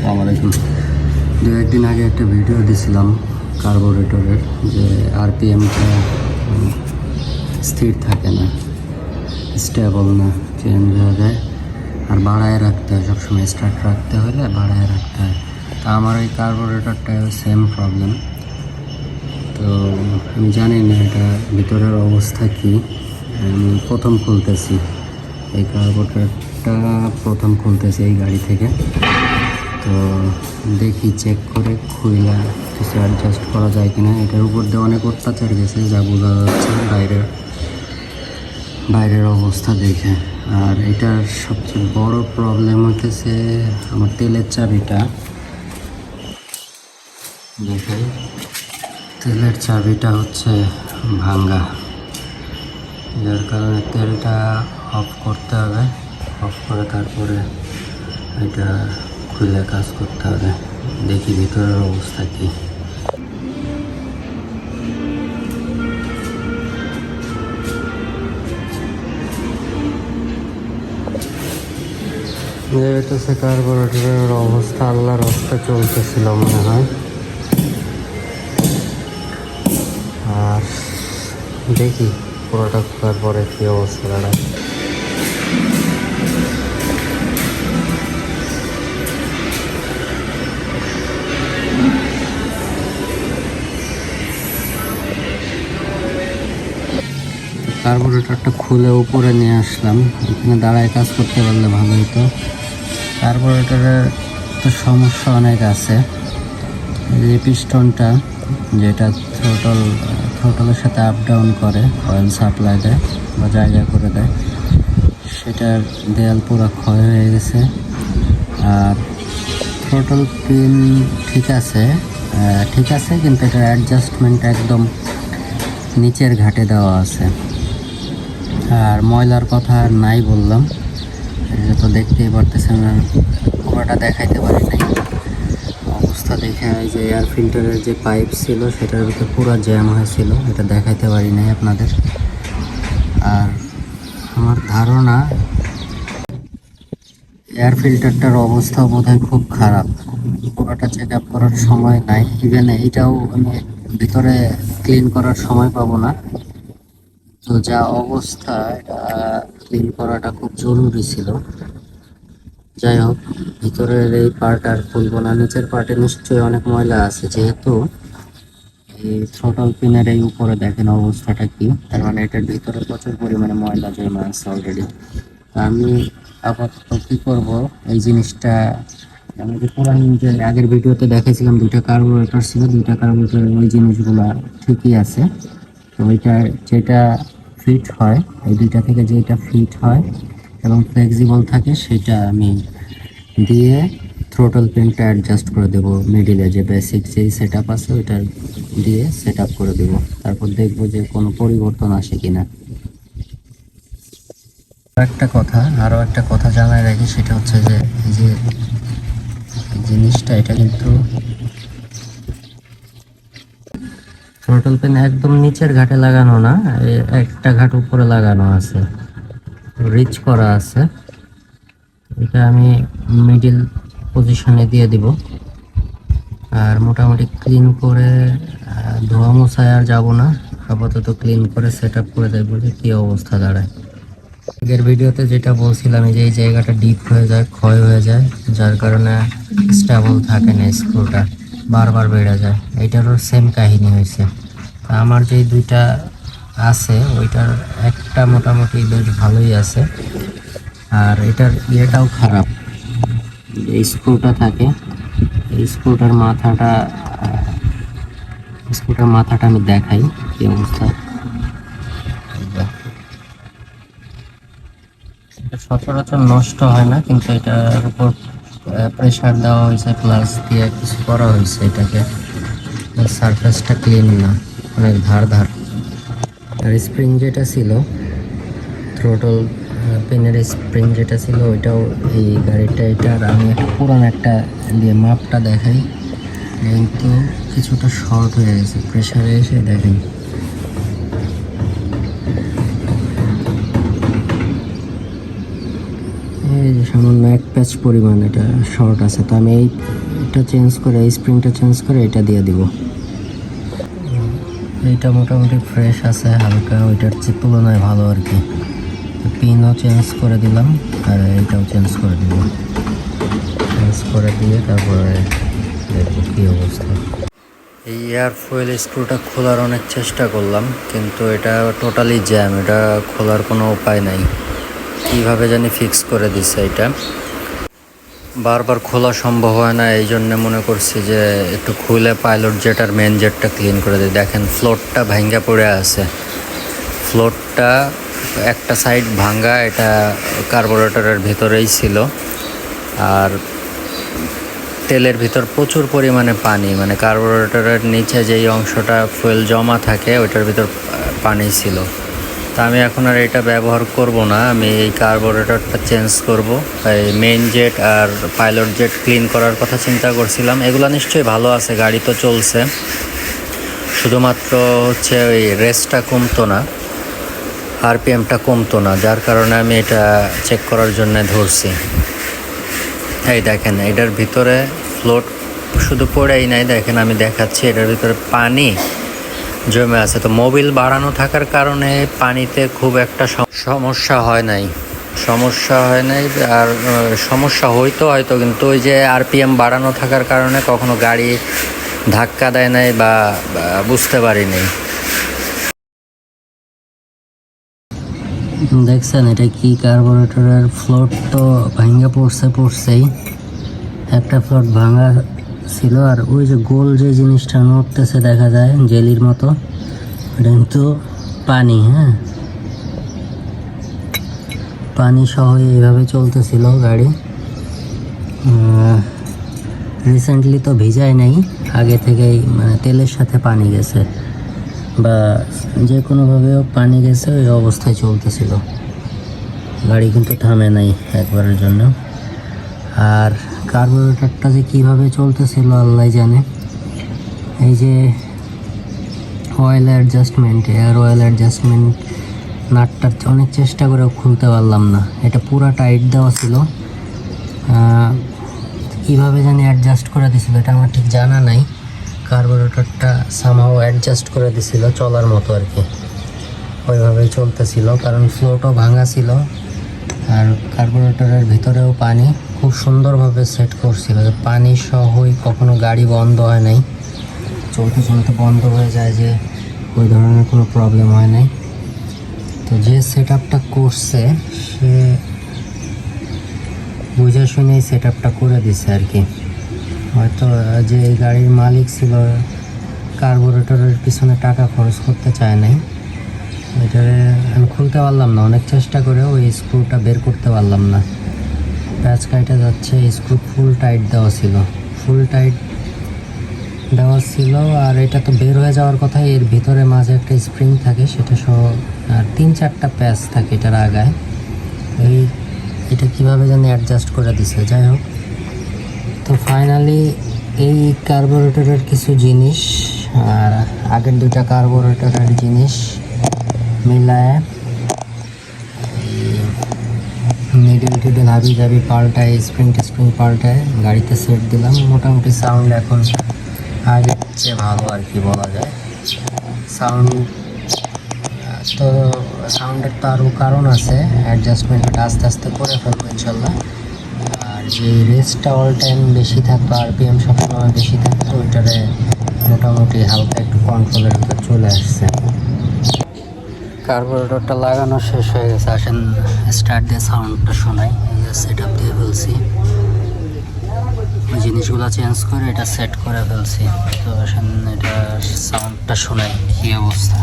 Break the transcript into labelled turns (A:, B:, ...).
A: আসসালামু দু একদিন আগে একটা ভিডিও দিছিলাম কার্বোরেটরের যে আরপিএমটা স্থির থাকে না, স্টেবল না, চেঞ্জ হয়ে যায়, আর বাড়ায় রাখতে হয়, সবসময় স্টার্ট রাখতে হলে বাড়ায় রাখতে হয়। তা আমার এই কার্বোরেটরটাও সেম প্রবলেম তো আমি জানি না এটা ভিতরের অবস্থা কী। আমি প্রথম খুলতেছি। এই কার্বোরেটরটা প্রথম খুলতেছি এই গাড়ি থেকে। তো দেখি চেক করে, খুইলা কিছু অ্যাডজাস্ট করা যায় কিনা। এটার উপর দিয়ে অনেক অত্যাচার গেছে, যা বোঝা যাচ্ছে বাইরের বাইরের অবস্থা দেখে। আর এটার সবচেয়ে বড় প্রবলেম হতেছে আমার তেলের চাবিটা। দেখাই তেলের চাবিটা হচ্ছে ভাঙ্গা। যার কারণে তেলটা অফ করতে হবে। অফ করে তারপরে এটা খুলে কাজ করতে হবে। দেখি ভিতরের অবস্থা কি। হইতেছে কার্বোরেটরের অবস্থা আল্লাহর রাস্তা চলতেছিল মনে হয়। আর দেখি পুরোটা খোলার পরে কী অবস্থা দাঁড়ায়। কার্বোরেটরটা খুলে উপরে নিয়ে আসলাম। এখানে দাঁড়ায় কাজ করতে পারলে ভালো হতো। কার্বোরেটরের তো সমস্যা অনেক আছে। যে পিস্টনটা, যেটা থ্রোটল থ্রোটলের সাথে আপ ডাউন করে অয়েল সাপ্লাই দেয় বা জায়গা করে দেয়, সেটার দেয়াল পুরো ক্ষয় হয়ে গেছে। আর থ্রোটল পিন ঠিক আছে ঠিক আছে, কিন্তু এটা অ্যাডজাস্টমেন্ট একদম নিচের ঘাটে দেওয়া আছে। আর ময়লার কথা আর নাই বললাম। এটা তো দেখতেই পারতেছেন পুরোটা দেখাইতে পারি নাই। অবস্থা দেখে যে এয়ার ফিল্টারের যে পাইপ ছিল, সেটার ভিতরে পুরো জ্যাম হয়েছিল, এটা দেখাইতে পারি নাই আপনাদের। আর আমার ধারণা এয়ার ফিল্টারটার অবস্থা বোধহয় খুব খারাপ। পুরোটা চেক আপ করার সময় নাই। ইভেন এইটাও আমি ভিতরে ক্লিন করার সময় পাবো না। তো যা অবস্থা, এটা ক্লিন করাটা খুব জরুরি ছিল। যাই হোক, ভিতরের এই পার্ট আর খুলবো না। নিচের পার্টে নিশ্চয়ই অনেক ময়লা আছে যেহেতু। এই থ্রোটল পিনের এই উপরে দেখেন অবস্থাটা কি। তার মানে এটার ভিতরে প্রচুর পরিমাণে ময়লা জমা আছে অলরেডি আমি আপাতত কি করব? এই জিনিসটা আমি যে পুরান যে আগের ভিডিওতে দেখেছিলাম, দুইটা কার্বোরেটর ছিল, দুইটা কার্বোরেটর ওই জিনিসগুলো ঠিকই আছে। ওইটা যেটা ফিট হয়, এই দুইটা থেকে যেটা ফিট হয় এবং ফ্লেক্সিবল থাকে, সেটা আমি দিয়ে থ্রোটল পিনটা অ্যাডজাস্ট করে দেব মিডিলে যে বেসিক যেই সেট আপ আছে, ওইটা দিয়ে সেট আপ করে দেব। তারপর দেখব যে কোনো পরিবর্তন আসে কিনা। একটা কথা, আরও একটা কথা জানাই রাখি, সেটা হচ্ছে যে যে জিনিসটা, এটা কিন্তু থ্রোটল পেন একদম নিচের ঘাটে লাগানো না একটা ঘাট উপরে লাগানো আছে। রিচ করা আছে। এটা আমি মিডিল পজিশনে দিয়ে দিব। আর মোটামুটি ক্লিন করে ধোয়া মোছায় আর যাব না। আপাতত ক্লিন করে সেট আপ করে দেখব যে কী অবস্থা দাঁড়ায়। আগের ভিডিওতে যেটা বলছিলাম যে এই জায়গাটা ডিপ হয়ে যায়, ক্ষয় হয়ে যায়, যার কারণে স্টেবল থাকে না স্ক্রুটা বারবার বেড়ে যায়। এটারও সেম কাহিনী হয়েছে। আমার যে দুইটা আছে, ওইটার একটা মোটামুটি বেশ ভালোই আছে। আর এটার ইয়েটাও খারাপ। এই স্ক্রুটা থাকে, এই স্ক্রুটার মাথাটা স্ক্রুটার মাথাটা আমি দেখাই কি অবস্থা। সচরাচর নষ্ট হয় না, কিন্তু এটার উপর প্রেশার দেওয়া হয়েছে প্লাস দিয়ে কিছু করা হয়েছে এটাকে। সারফেসটা ক্লিন না। অনেক ধার ধার। আর স্প্রিং যেটা ছিল থ্রোটল পেনের স্প্রিং যেটা ছিল, ওইটাও এই গাড়িটা এটার আমি পুরান একটা দিয়ে মাপটা দেখাই। কিন্তু কিছুটা শর্ট হয়ে গেছে প্রেশারে এসে দেখেন। এই যে সামান্য এক প্যাচ পরিমাণ এটা শর্ট আছে, তো আমি এই এটা চেঞ্জ করে, এই স্প্রিংটা চেঞ্জ করে এটা দিয়ে দিব। এইটা মোটামুটি ফ্রেশ আছে, হালকা, ওইটার তুলনায় ভালো আর কি। পিনও চেঞ্জ করে দিলাম, আর এইটাও চেঞ্জ করে দিব চেঞ্জ করে দিয়ে তারপরে দেখব কী অবস্থা। এই এয়ার ফুয়েল স্ক্রুটা খোলার অনেক চেষ্টা করলাম, কিন্তু এটা টোটালি জ্যাম এটা খোলার কোনো উপায় নাই। কীভাবে জানি ফিক্স করে দিছে এটা। বারবার খোলা সম্ভব হয় না, এই জন্য মনে করছি যে একটু খুলে পাইলট জেট আর মেন জেটটা ক্লিন করে দিই। দেখেন ফ্লোরটা ভাঙ্গা পড়ে আছে। ফ্লোরটা একটা সাইড ভাঙ্গা, এটা কার্বোরেটরের ভিতরেই ছিল। আর তেলের ভিতর প্রচুর পরিমাণে পানি মানে কার্বোরেটরের নিচে যেই অংশটা ফুয়েল জমা থাকে, ওইটার ভিতর পানি ছিল। তা আমি এখন আর এটা ব্যবহার করব না। আমি এই কার্বোরেটরটা চেঞ্জ করব। এই মেইন জেট আর পাইলট জেট ক্লিন করার কথা চিন্তা করছিলাম। এগুলো নিশ্চয়ই ভালো আছে, গাড়ি তো চলছে। শুধুমাত্র হচ্ছে ওই রেসটা কমতো না, আরপিএমটা কমতো না, যার কারণে আমি এটা চেক করার জন্য ধরছি। এই দেখেন, এটার ভিতরে ফ্লোট শুধু পড়েই নাই, দেখেন আমি দেখাচ্ছি, এটার ভিতরে পানি জমে আছে। তো মোবিল বাড়ানো থাকার কারণে পানিতে খুব একটা সম- সমস্যা হয় নাই। সমস্যা হয় নাই, আর সমস্যা হইতো হয়তো, কিন্তু ওই যে আরপিএম বাড়ানো থাকার কারণে কখনো গাড়ি ধাক্কা দেয় নাই বা বুঝতে পারি নাই দেখছেন, এটা কি কার্বোরেটরের ফ্লোট তো ভাঙ্গা পড়ছে, পড়ছেই। একটা ফ্লোট ভাঙা ছিল আর ওই যে গোল যে জিনিসটা নড়তেছে দেখা যায়, জেলির মতো এটা কিন্তু পানি হ্যাঁ? পানি সহ এইভাবে চলতেছিল গাড়ি। রিসেন্টলি তো ভিজাই নাই, আগে থেকেই মানে তেলের সাথে পানি গেছে, বা যে কোনোভাবেও পানি গেছে ওই অবস্থায় চলতেছিল। গাড়ি কিন্তু থামে নাই একবারের জন্য। আর কার্বোরেটরটা যে কীভাবে চলতেছিল আল্লাহ জানে। এই যে oil adjustment air oil adjustment নাটটা অনেক চেষ্টা করে খুলতে পারলাম না। এটা পুরো টাইট দেওয়া ছিল। কীভাবে জানি অ্যাডজাস্ট করে দিছিল এটা আমার ঠিক জানা নাই। কার্বোরেটরটা সামহাও অ্যাডজাস্ট করে দিছিল চলার মতো আর কি। ওইভাবেই চলতেছিল, কারণ ফ্লোটও ভাঙা ছিল। আর কার্বোরেটরের ভিতরেও পানি খুব সুন্দরভাবে সেট করছিল। যে পানি সহই কখনো গাড়ি বন্ধ হয় নাই। চলতে চলতে বন্ধ হয়ে যায় যে ওই ধরনের কোনো প্রবলেম হয় নাই। তো যে সেট আপটা করছে, সে বুঝে শুনেই সেট আপটা করে দিছে আর কি। হয়তো যে এই গাড়ির মালিক ছিল, কার্বোরেটরের পিছনে টাকা খরচ করতে চায় নাই। এটারে আমি খুলতে পারলাম না, অনেক চেষ্টা করে ওই স্ক্রুটা বের করতে পারলাম না। প্যাচ কাইটে যাচ্ছে স্ক্রু ফুল টাইট দেওয়া ছিল। ফুল টাইট দেওয়া ছিল আর এটা তো বের হয়ে যাওয়ার কথা এর ভিতরে মাঝে একটা স্প্রিং থাকে, সেটা সহ আর তিন চারটা প্যাচ থাকে এটার আগায়। এই এটা কীভাবে জানি অ্যাডজাস্ট করে দিছে, যাই হোক। তো ফাইনালি এই কার্বোরেটরের কিছু জিনিস আর আগের দুটা কার্বোরেটরের জিনিস মিলায়। নিডেল টিডেল হাবি জাবি পাল্টায়, স্প্রিং টিস্প্রিং পাল্টায়, গাড়িতে সেট দিলাম। মোটামুটি সাউন্ড এখন আগের চেয়ে ভালো আর কি বলা যায়। সাউন্ড তো সাউন্ডের তো আরও কারণ আছে। অ্যাডজাস্টমেন্টটা আস্তে আস্তে করে ফেলব ইনশাল্লাহ। আর যে রেসটা অল টাইম বেশি থাকতো আরপিএম সবসময় বেশি থাকতো ওইটারে মোটামুটি হালকা একটু কন্ট্রোলের ভিতর চলে আসছে। কার্বোরেটরটা লাগানো শেষ হয়ে গেছে। আসেন স্টার্ট দিয়ে সাউন্ডটা শোনাই। সেট আপ দিয়ে ফেলছি। জিনিসগুলো চেঞ্জ করে এটা সেট করে ফেলছি। তো আসেন, এটা সাউন্ডটা শোনাই, কী অবস্থা?